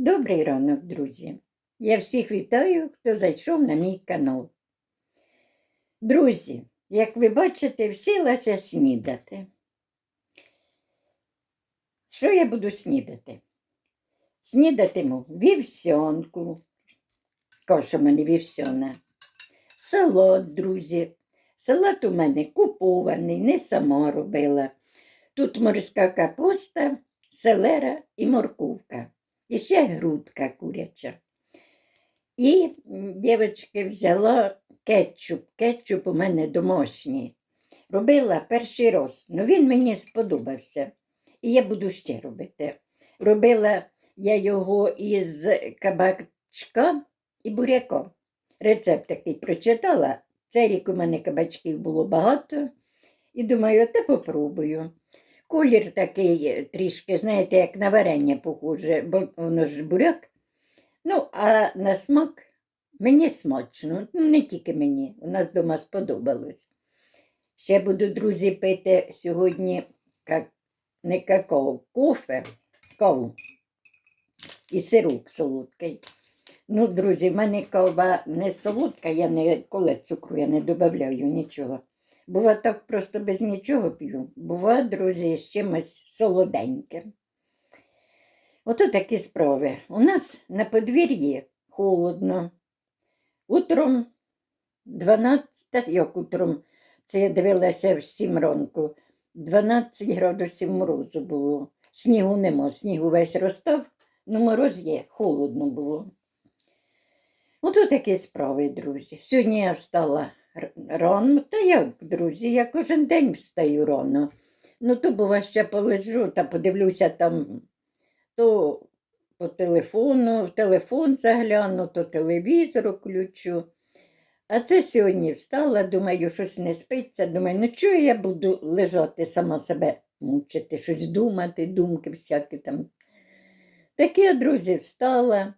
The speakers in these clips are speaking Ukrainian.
Добрий ранок, друзі. Я всіх вітаю, хто зайшов на мій канал. Друзі, як ви бачите, всілася снідати. Що я буду снідати? Снідатиму вівсянку, каша в мене вівсяна, салат, друзі. Салат у мене купований, не сама робила. Тут морська капуста, селера і морковка. І ще грудка куряча. І, м, дівчатки, взяла кетчуп. Кетчуп у мене домашній. Робила перший раз, ну він мені сподобався. І я буду ще робити. Робила я його із кабачка і буряка. Рецепт такий прочитала. Цей рік у мене кабачків було багато. І думаю, та попробую. Колір такий е, трішки, знаєте, як на варення похоже, бо воно ж буряк. Ну, а на смак мені смачно, ну не тільки мені, у нас вдома сподобалось. Ще буду, друзі, пити сьогодні как... не какао, кофе, каву і сироп солодкий. Ну, друзі, в мене кава не солодка, я не коли цукру я не додаю нічого. Бува так просто без нічого п'ю. Бува, друзі, з чимось солоденьким. Ото такі справи. У нас на подвір'ї холодно. Утром 12, як утром, це я дивилася в 7 ранку, 12 градусів морозу було. Снігу нема, снігу весь розстав, ну мороз є, холодно було. Ото такі справи, друзі. Сьогодні я встала рано, та як, друзі, я кожен день встаю рано. Ну, то бува ще полежу та подивлюся там, то по телефону, в телефон загляну, то телевізор включу. А це сьогодні встала, думаю, щось не спиться. Думаю, ну чого я буду лежати сама себе мучити, щось думати, думки всякі там. Таке, друзі, встала.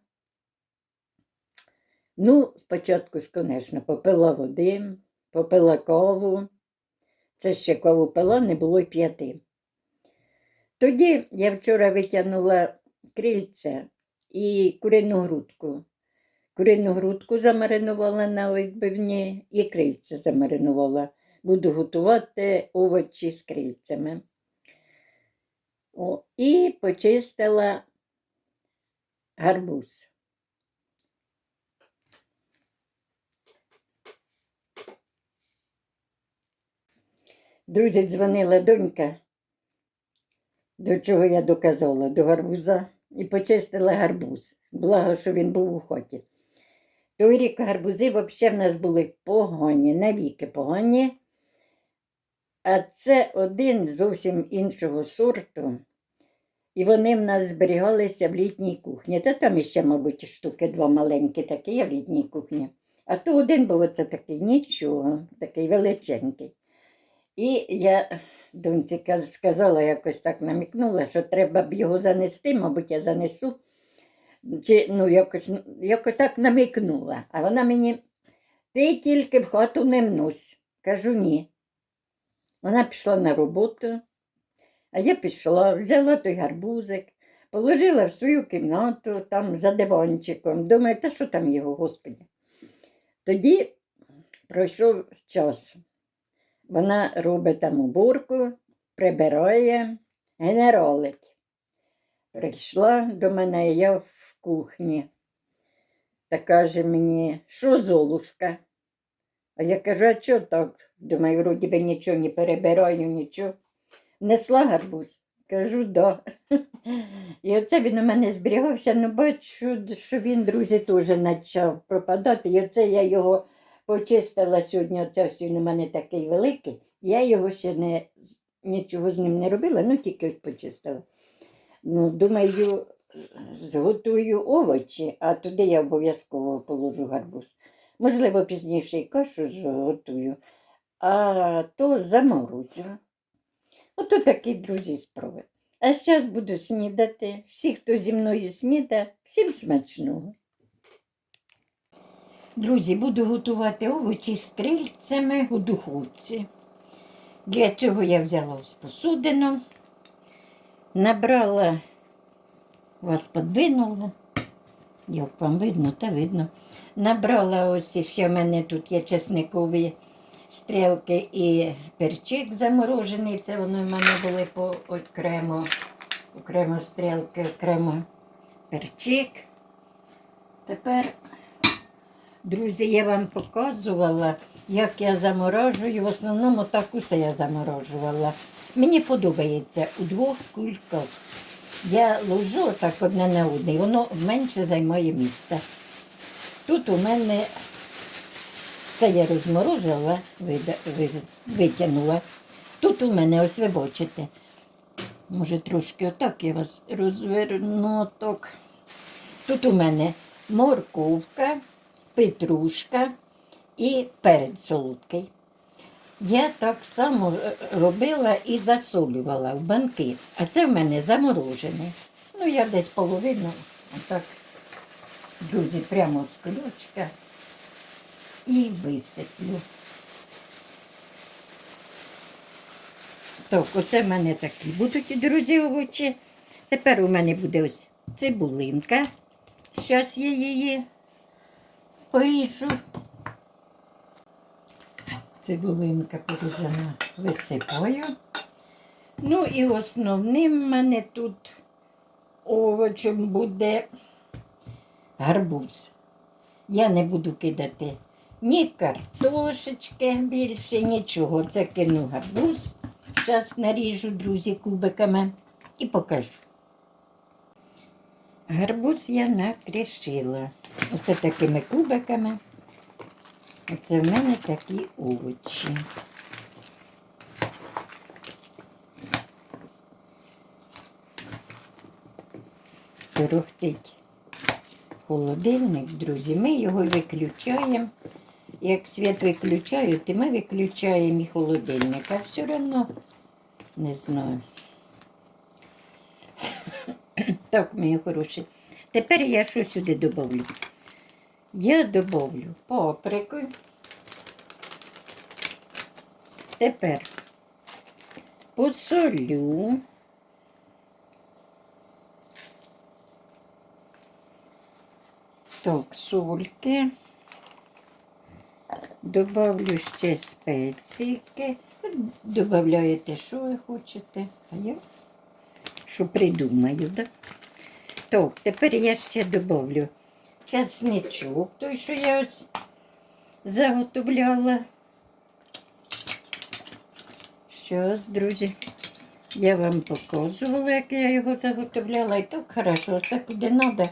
Ну, спочатку ж, звісно, попила води, попила каву. Це ще каву пила, не було й п'яти. Тоді я вчора витягнула крильце і курину грудку. Курину грудку замаринувала на відбивні і крильце замаринувала. Буду готувати овочі з крильцями. О, і почистила гарбуз. Друзі, дзвонила донька, до чого я доказала, до гарбуза, і почистила гарбуз. Благо, що він був у хоті. Той рік гарбузи взагалі в нас були погані, навіки погані. А це один зовсім іншого сорту. І вони в нас зберігалися в літній кухні. Та там іще, мабуть, штуки два маленькі такі в літній кухні. А то один був оце такий нічого, такий величенький. І я доньці каз- сказала, якось так намікнула, що треба б його занести, мабуть, я занесу. Чи, ну, якось, якось так намікнула. А вона мені, ти тільки в хату не внось. Кажу, ні. Вона пішла на роботу, а я пішла, взяла той гарбузик, положила в свою кімнату там за диванчиком. Думаю, та що там його, Господи. Тоді пройшов час. Вона робить там уборку, прибирає, генералить. Прийшла до мене, я в кухні. Та каже мені, що золушка? А я кажу, а чого так? Думаю, вроді би нічого не перебираю, нічого. Несла гарбуз. Кажу, да. І оце він у мене зберігався, ну бачу, що він, друзі, теж почав пропадати. І оце я його почистила сьогодні, оце ось він у мене такий великий. Я його ще не, нічого з ним не робила, ну тільки почистила. Ну, думаю, зготую овочі, а туди я обов'язково положу гарбуз. Можливо, пізніше і кашу зготую, а то заморозю. Ото такі, друзі, справи. А зараз буду снідати. Всі, хто зі мною сніда, всім смачного. Друзі, буду готувати овочі з крильцями у духовці. Для цього я взяла ось посудину, набрала, вас подвинула. Як вам видно, та видно. Набрала ось ще в мене тут є чесникові стрілки і перчик заморожений. Це вони в мене були по окремо, окремо стрілки, окремо перчик. Тепер, друзі, я вам показувала, як я заморожую. В основному так усе я заморожувала. Мені подобається у двох кульках. Я ложу так одне на одне, і воно менше займає місця. Тут у мене це я розморозила, витягнула. Тут у мене, ось ви бачите, може трошки отак я вас розверну так. Тут у мене морковка, петрушка і перець солодкий. Я так само е, робила і засолювала в банки, а це в мене заморожене. Ну, я десь половину, отак, друзі, прямо з ключка і висиплю. Так, оце в мене такі будуть, друзі, овочі. Тепер у мене буде ось цибулинка. Зараз я її поріжу. Цибулинка порізана висипаю. Ну і основним в мене тут овочем буде гарбуз. Я не буду кидати ні картошечки більше, нічого. Це кину гарбуз. Зараз наріжу, друзі, кубиками і покажу. Гарбуз я накришила. Оце такими кубиками. Оце в мене такі овочі. Торохтить холодильник, друзі. Ми його виключаємо. Як світ виключають, то ми виключаємо і холодильник, а все одно не знаю. Так, мої хороші. Тепер я що сюди додавлю? Я додавлю паприку. Тепер посолю. Так, сольки. Добавлю ще спеційки. Добавляєте, що ви хочете. А я що придумаю, так? Так, тепер я ще добавлю чесничок, той, що я ось заготовляла. Що, друзі, я вам показувала, як я його заготовляла. І так хорошо, це куди треба.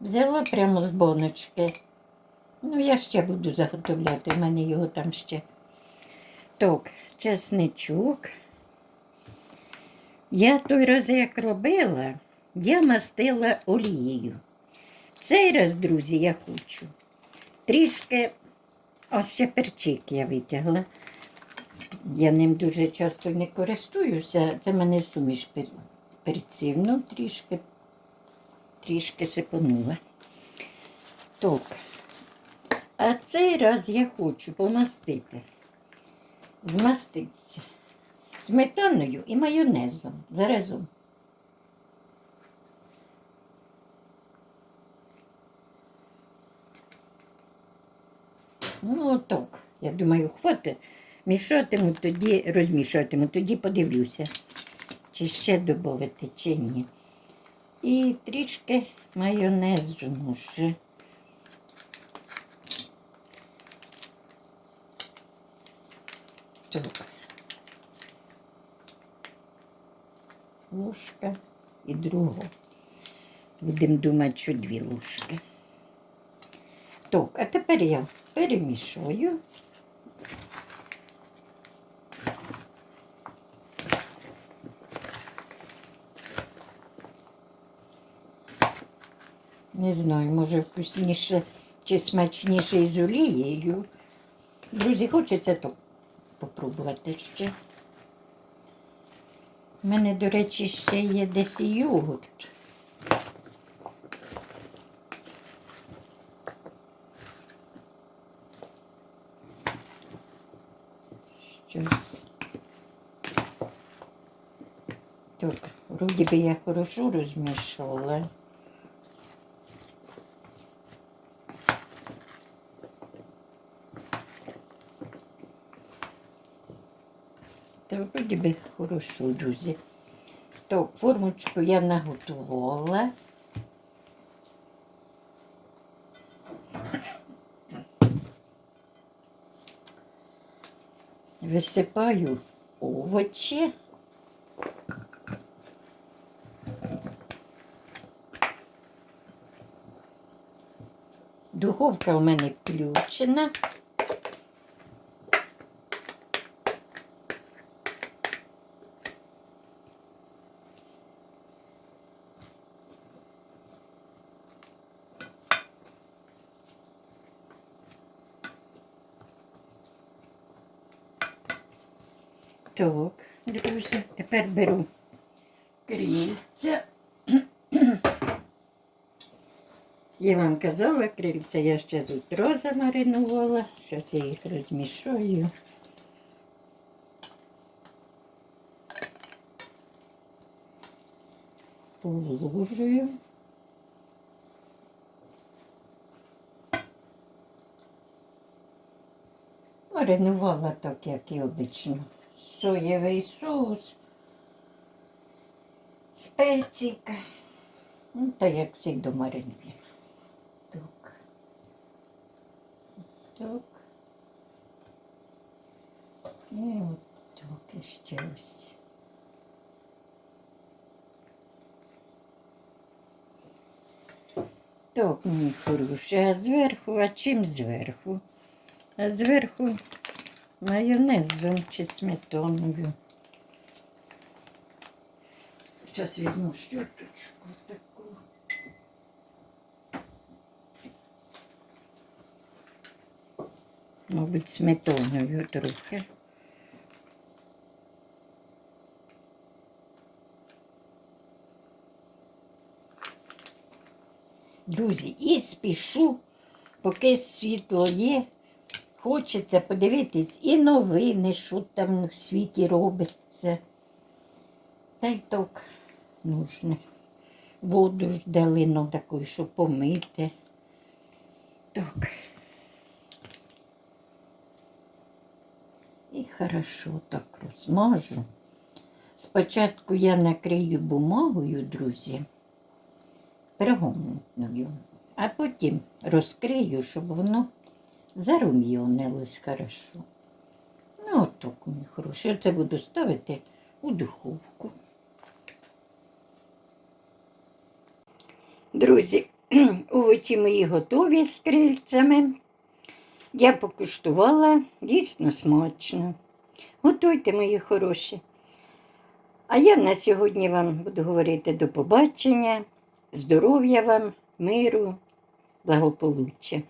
Взяла прямо з боночки. Ну, я ще буду заготовляти, в мене його там ще. Так, чесничок. Я той раз, як робила, я мастила олією. Цей раз, друзі, я хочу трішки, а ще перчик я витягла. Я ним дуже часто не користуюся. Це мене суміш пер- перців. Ну, трішки, трішки сипонула. Так. А цей раз я хочу помастити. Змаститися сметаною і майонезом заразом. Ну, так. Я думаю, хватить. Мішатиму, тоді розмішатиму, тоді подивлюся, чи ще додати, чи ні. І трішки майонезу може. Так. Ложка і другу. Будемо думати, що дві ложки. Так, а тепер я перемішую. Не знаю, може вкусніше чи смачніше із олією. Друзі, хочеться то попробувати ще. У мене, до речі, ще є десь йогурт. Вроді би я хорошу розмішала. Та вроді би хорошо, друзі. То формочку я наготувала. Висипаю овочі. Духовка у мене включена. Так, друзі, тепер беру крильця. Я вам казала, крильця я ще з утра замаринувала. Зараз я їх розмішаю. Положую. Маринувала так, як і обично. Соєвий соус, спеційка. Ну, та як завжди маринуємо. Так. Так. І от так іще ось. Так, мій хороший, а зверху, а чим зверху? А зверху майонезом чи сметаною. Зараз візьму щоточку Мабуть, сметаною трохи. Друзі, і спішу, поки світло є, хочеться подивитись і новини, що там в світі робиться. Та й так нужно. Воду ж дали нам таку, щоб помити. Так. Хорошо так розмажу. Спочатку я накрию бумагою, друзі, пергаментною, а потім розкрию, щоб воно зарум'янилось хорошо. Ну, отак, мій хороший. Я це буду ставити у духовку. Друзі, овочі мої готові з крильцями. Я покуштувала, дійсно смачно. Готуйте, мої хороші. А я на сьогодні вам буду говорити до побачення, здоров'я вам, миру, благополуччя.